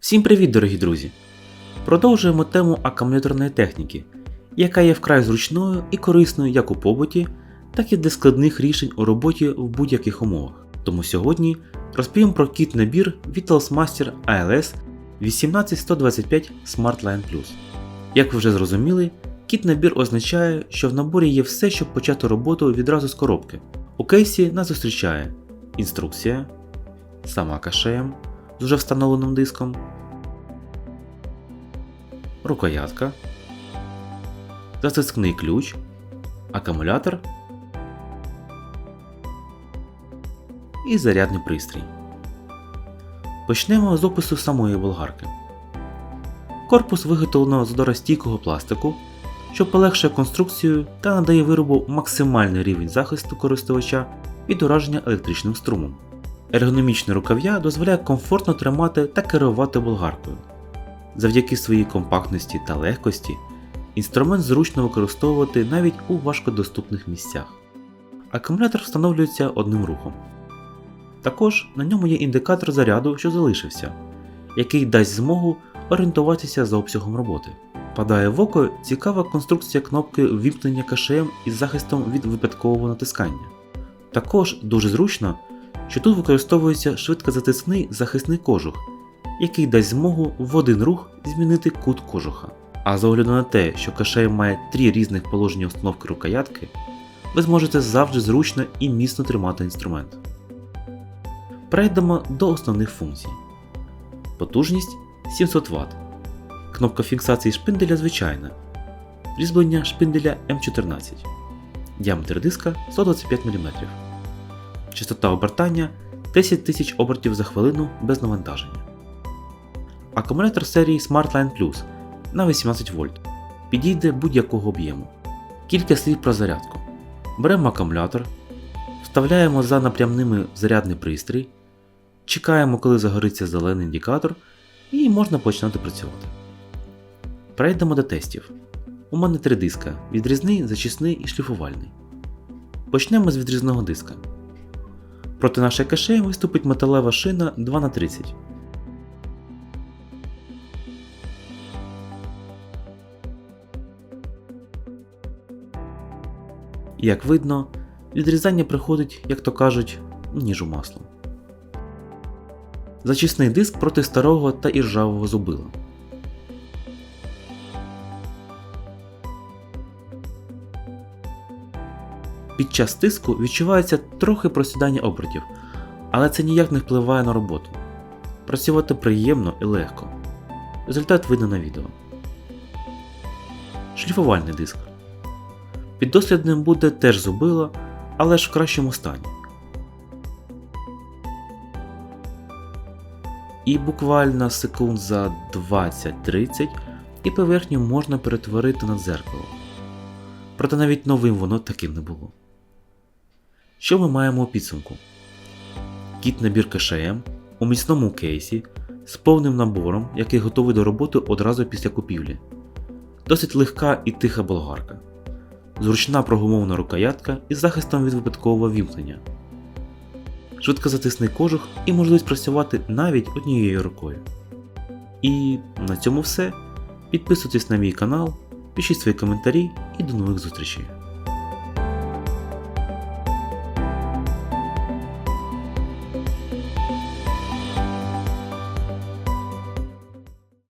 Всім привіт, дорогі друзі! Продовжуємо тему акумуляторної техніки, яка є вкрай зручною і корисною як у побуті, так і для складних рішень у роботі в будь-яких умовах. Тому сьогодні розповім про кіт набір від Master ALS 18125 SmartLine Plus. Як ви вже зрозуміли, кіт набір означає, що в наборі є все, щоб почати роботу відразу з коробки. У кейсі нас зустрічає інструкція, сама кашеєм з уже встановленим диском, рукоятка, затискний ключ, акумулятор і зарядний пристрій. Почнемо з опису самої болгарки. Корпус виготовлено з доростійкого пластику, що полегшує конструкцію та надає виробу максимальний рівень захисту користувача від ураження електричним струмом. Ергономічне рукав'я дозволяє комфортно тримати та керувати болгаркою. Завдяки своїй компактності та легкості інструмент зручно використовувати навіть у важкодоступних місцях. Акумулятор встановлюється одним рухом. Також на ньому є індикатор заряду, що залишився, який дасть змогу орієнтуватися за обсягом роботи. Падає в око цікава конструкція кнопки ввімкнення кашеєм із захистом від випадкового натискання. Також дуже зручно, що тут використовується швидкозатисний захисний кожух, який дасть змогу в один рух змінити кут кожуха. А з огляду на те, що кашей має три різних положення установки рукоятки, ви зможете завжди зручно і міцно тримати інструмент. Перейдемо до основних функцій. Потужність 700 Вт. Кнопка фіксації шпинделя звичайна. Різьблення шпинделя М14. Діаметр диска 125 мм. Частота обертання 10 тисяч обертів за хвилину без навантаження. Акумулятор серії SmartLine Plus на 18 вольт. Підійде будь-якого об'єму. Кілька слів про зарядку. Беремо акумулятор, вставляємо за напрямними зарядний пристрій, чекаємо, коли загориться зелений індикатор, і можна починати працювати. Перейдемо до тестів. У мене три диска: відрізний, зачисний і шліфувальний. Почнемо з відрізного диска. Проти нашої кашеї виступить металева шина 2х30. Як видно, відрізання приходить, як то кажуть, ніж у масло. Зачисний диск проти старого та іржавого зубила. Під час тиску відчувається трохи просідання обертів, але це ніяк не впливає на роботу. Працювати приємно і легко. Результат видно на відео. Шліфувальний диск. Піддослідним буде теж зубило, але ж в кращому стані. І буквально секунд за 20-30 і поверхню можна перетворити на дзеркало. Проте навіть новим воно таким не було. Що ми маємо у підсумку? Кіт набір КШМ у міцному кейсі з повним набором, який готовий до роботи одразу після купівлі. Досить легка і тиха болгарка. Зручна прогумована рукоятка із захистом від випадкового вімкнення. Швидкозатисний кожух і можливість працювати навіть однією рукою. І на цьому все. Підписуйтесь на мій канал, пишіть свої коментарі і до нових зустрічей.